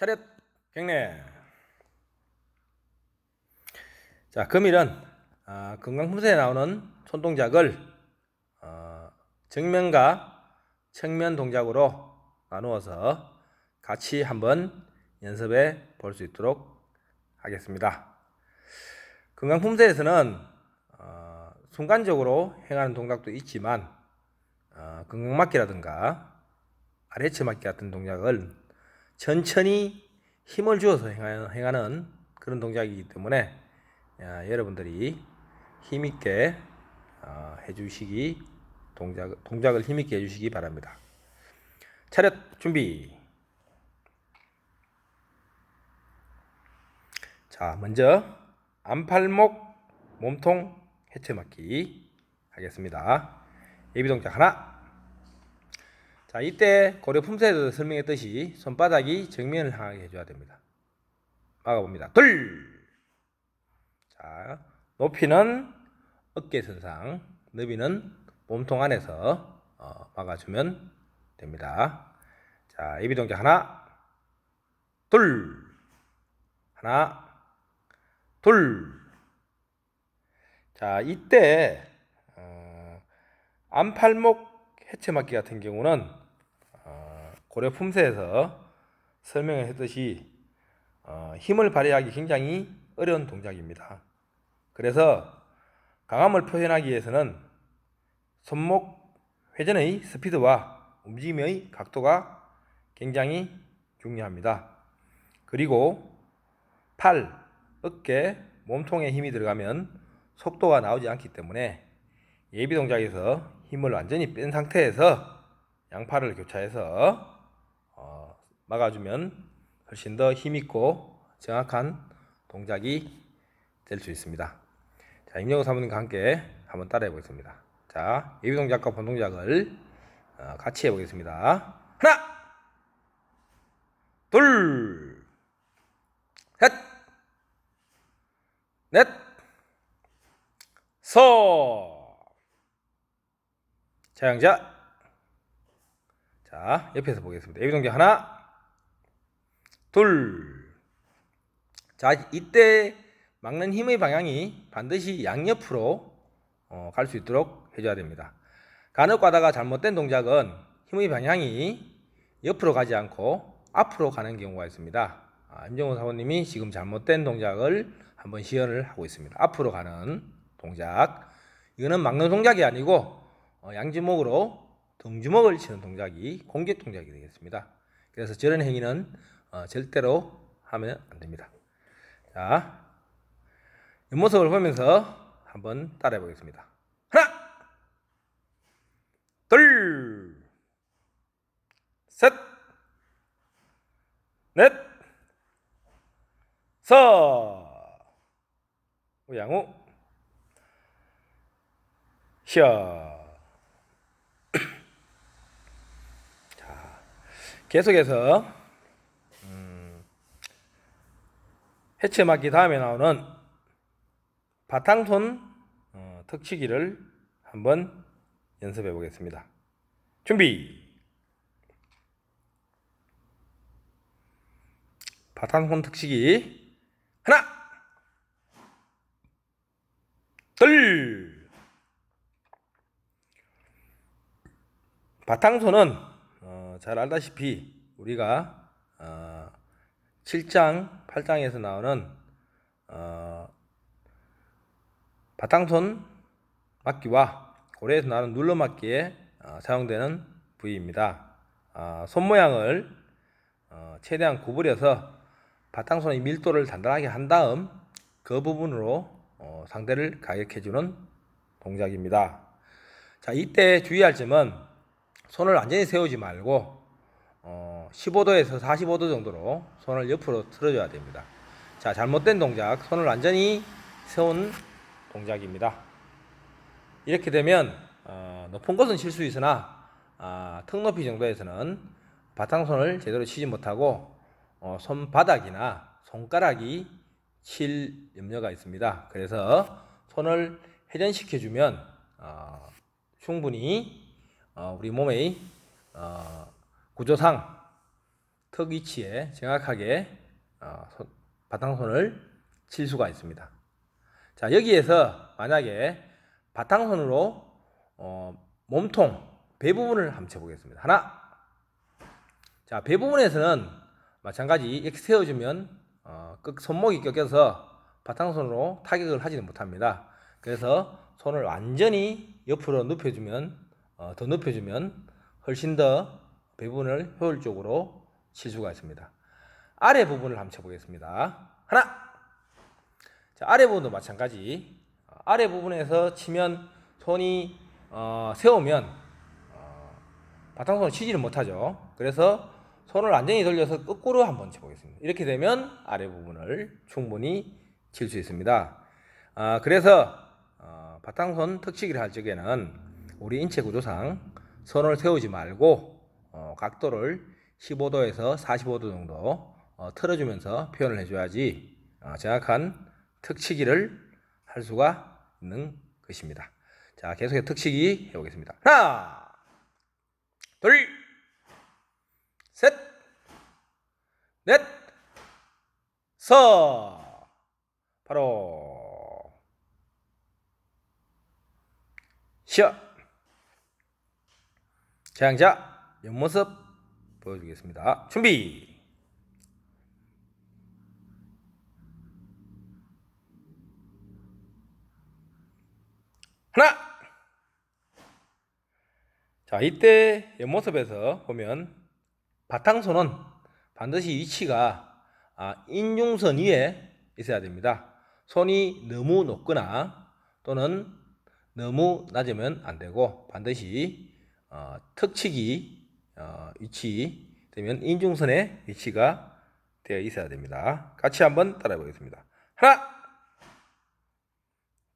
차렷 경례. 자, 금일은 아, 건강품새에 나오는 손 동작을 어, 정면과 측면 동작으로 나누어서 같이 한번 연습해 볼 수 있도록 하겠습니다. 건강품새에서는 어, 순간적으로 행하는 동작도 있지만 어, 건강맞기라든가 아래치 맞기 같은 동작을 천천히 힘을 주어서 행하는, 그런 동작이기 때문에 야, 여러분들이 힘있게 어, 해주시기 동작, 동작을 힘있게 해주시기 바랍니다. 차렷 준비. 자, 먼저 안팔목 몸통 해체 맞기 하겠습니다. 예비 동작 하나. 자, 이때 고려 품새에서 설명했듯이 손바닥이 정면을 향하게 해줘야 됩니다. 막아봅니다. 둘. 자, 높이는 어깨 선상, 너비는 몸통 안에서 어, 막아주면 됩니다. 자, 예비 동작 하나, 둘, 하나, 둘. 자, 이때 어, 안팔목 해체맞기 같은 경우는 어, 고려 품새에서 설명을 했듯이 어, 힘을 발휘하기 굉장히 어려운 동작입니다. 그래서 강함을 표현하기 위해서는 손목 회전의 스피드와 움직임의 각도가 굉장히 중요합니다. 그리고 팔, 어깨, 몸통에 힘이 들어가면 속도가 나오지 않기 때문에 예비 동작에서 힘을 완전히 뺀 상태에서 양팔을 교차해서 어, 막아주면 훨씬 더 힘있고 정확한 동작이 될 수 있습니다. 자, 임영호 사모님과 함께 한번 따라해 보겠습니다. 자, 예비 동작과 본 동작을 어, 같이 해 보겠습니다. 하나, 둘, 셋, 넷, 서. 자양자. 자, 옆에서 보겠습니다. 예비 동작 하나, 둘. 자, 이때 막는 힘의 방향이 반드시 양옆으로 어, 갈 수 있도록 해줘야 됩니다. 간혹 가다가 잘못된 동작은 힘의 방향이 옆으로 가지 않고 앞으로 가는 경우가 있습니다. 아, 임정호 사모님이 지금 잘못된 동작을 한번 시연을 하고 있습니다. 앞으로 가는 동작. 이거는 막는 동작이 아니고 어, 양주먹으로 등주먹을 치는 동작이 공격 동작이 되겠습니다. 그래서 저런 행위는 어, 절대로 하면 안 됩니다. 자, 옆모습을 보면서 한번 따라해 보겠습니다. 하나, 둘, 셋, 넷, 서, 양우, 셔. 자, 계속해서 음, 해체 맞기 다음에 나오는 바탕손 어, 턱치기를 한번 연습해 보겠습니다. 준비. 바탕손 턱치기 하나, 둘. 바탕손은 어, 잘 알다시피 우리가 어, 7장, 8장에서 나오는 어, 바탕손 맞기와 고래에서 나오는 눌러 맞기에 어, 사용되는 부위입니다. 어, 손 모양을 어, 최대한 구부려서 바탕손의 밀도를 단단하게 한 다음 그 부분으로 어, 상대를 가격해주는 동작입니다. 자, 이때 주의할 점은 손을 완전히 세우지 말고 어, 15도에서 45도 정도로 손을 옆으로 틀어줘야 됩니다. 자, 잘못된 동작, 손을 완전히 세운 동작입니다. 이렇게 되면 어, 높은 곳은 칠 수 있으나 아, 턱 높이 정도에서는 바탕손을 제대로 치지 못하고 어, 손바닥이나 손가락이 칠 염려가 있습니다. 그래서 손을 회전시켜주면 어, 충분히 어, 우리 몸의 어, 구조상 턱 위치에 정확하게 어, 손- 바탕손을 칠 수가 있습니다. 자 여기에서 만약에 바탕손으로 어, 몸통 배 부분을 한번 쳐보겠습니다. 하나. 자배 부분에서는 마찬가지 이렇게 세워주면 어, 끝 손목이 꺾여서 바탕손으로 타격을 하지는 못합니다. 그래서 손을 완전히 옆으로 눕혀주면 어, 더 눕혀주면 훨씬 더 배 부분을 효율적으로 칠 수가 있습니다. 아래 부분을 한번 쳐보겠습니다. 하나. 자, 아래 부분도 마찬가지. 어, 아래 부분에서 치면 손이 어, 세우면 어, 바탕손을 치지를 못하죠. 그래서 손을 완전히 돌려서 거꾸로 한번 쳐보겠습니다. 이렇게 되면 아래 부분을 충분히 칠 수 있습니다. 아, 그래서 어, 바탕손 턱치기를 할 적에는 우리 인체 구조상 손을 세우지 말고 어, 각도를 15도에서 45도 정도 어, 틀어주면서 표현을 해줘야지 어, 정확한 턱치기를 할 수가 있는 것입니다. 자, 계속해서 턱치기 해보겠습니다. 하나, 둘, 셋, 넷, 서. 바로 쉬어. 재앙자 옆모습 보여주겠습니다. 준비. 하나. 자, 이때 옆모습에서 보면 바탕손은 반드시 위치가 아, 인중선 위에 있어야 됩니다. 손이 너무 높거나 또는 너무 낮으면 안 되고 반드시 어, 턱치기 어, 위치 되면 인중선의 위치가 되어 있어야 됩니다. 같이 한번 따라해 보겠습니다. 하나,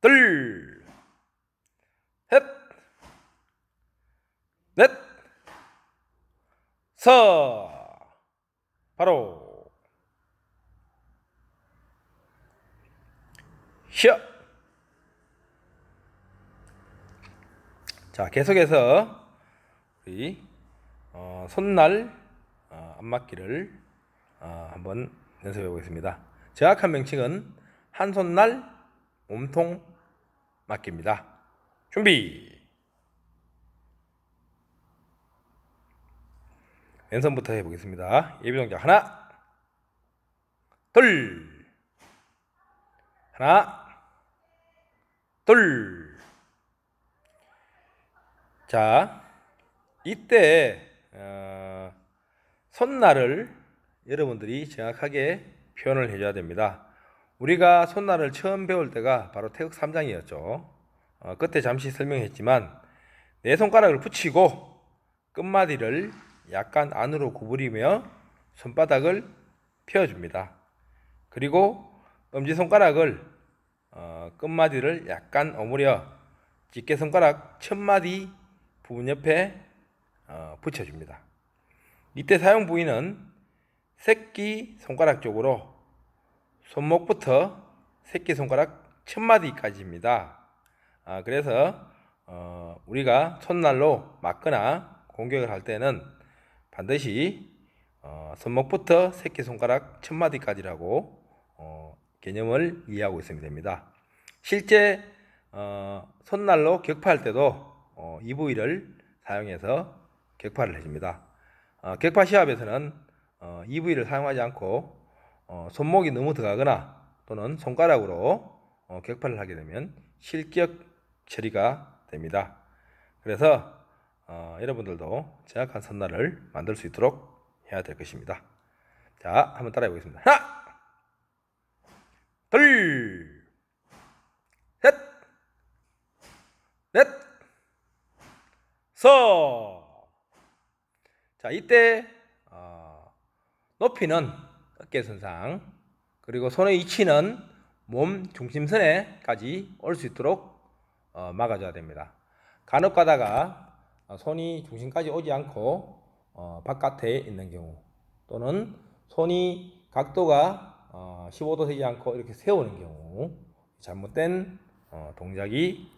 둘, 셋, 넷, 서. 바로 쉬어. 자, 계속해서 우리 어, 손날 어, 안맞기를 어, 한번 연습해 보겠습니다. 정확한 명칭은 한 손날 몸통 맞기입니다. 준비. 왼손부터 해보겠습니다. 예비 동작 하나, 둘, 하나, 둘. 자, 이때 어, 손날을 여러분들이 정확하게 표현을 해줘야 됩니다. 우리가 손날을 처음 배울 때가 바로 태극 3장이었죠. 어, 그때 잠시 설명했지만 네 손가락을 붙이고 끝마디를 약간 안으로 구부리며 손바닥을 펴줍니다. 그리고 엄지손가락을 어, 끝마디를 약간 오므려 집게손가락 첫마디 부분 옆에 어, 붙여줍니다. 이때 사용 부위는 새끼 손가락 쪽으로 손목부터 새끼 손가락 첫마디까지입니다. 아, 그래서 어, 우리가 손날로 맞거나 공격을 할 때는 반드시 어, 손목부터 새끼 손가락 첫마디까지라고 어, 개념을 이해하고 있으면 됩니다. 실제 어, 손날로 격파할 때도 어, 이 부위를 사용해서 격파를 해줍니다. 어, 격파 시합에서는 어, 이 부위를 사용하지 않고 어, 손목이 너무 들어가거나 또는 손가락으로 어, 격파를 하게 되면 실격 처리가 됩니다. 그래서 어, 여러분들도 정확한 선날을 만들 수 있도록 해야 될 것입니다. 자, 한번 따라해 보겠습니다. 하나, 둘, 셋, 넷, 서. 자, 이때 어, 높이는 어깨 선상 그리고 손의 위치는 몸 중심선에까지 올 수 있도록 어, 막아줘야 됩니다. 간혹 가다가 어, 손이 중심까지 오지 않고 어, 바깥에 있는 경우 또는 손이 각도가 어, 15도 되지 않고 이렇게 세우는 경우 잘못된 어, 동작이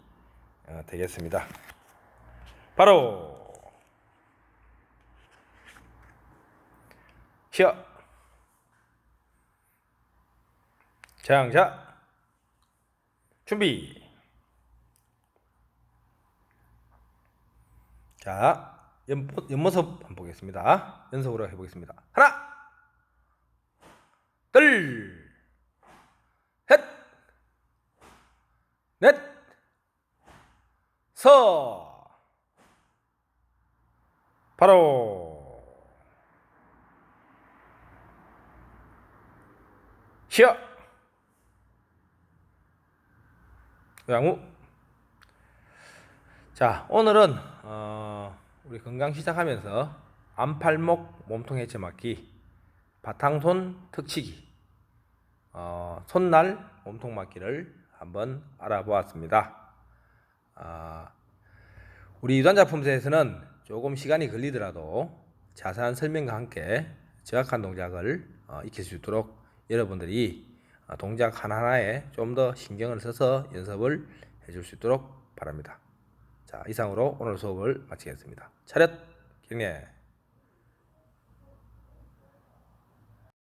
어, 되겠습니다. 바로 쉬어. 장자. 준비. 자, 연, 연모습 한번 보겠습니다. 연속으로 해보겠습니다. 하나, 둘, 셋, 넷, 서. 바로 쉬어. 양우. 자, 오늘은 어, 우리 건강 시작하면서 안팔목 몸통 해체 맞기, 바탕손 특치기, 어, 손날 몸통 맞기를 한번 알아보았습니다. 아, 우리 유전자 품새에서는 조금 시간이 걸리더라도 자세한 설명과 함께 정확한 동작을 어, 익힐 수 있도록 여러분들이 어, 동작 하나하나에 좀 더 신경을 써서 연습을 해줄 수 있도록 바랍니다. 자, 이상으로 오늘 수업을 마치겠습니다. 차렷 경례.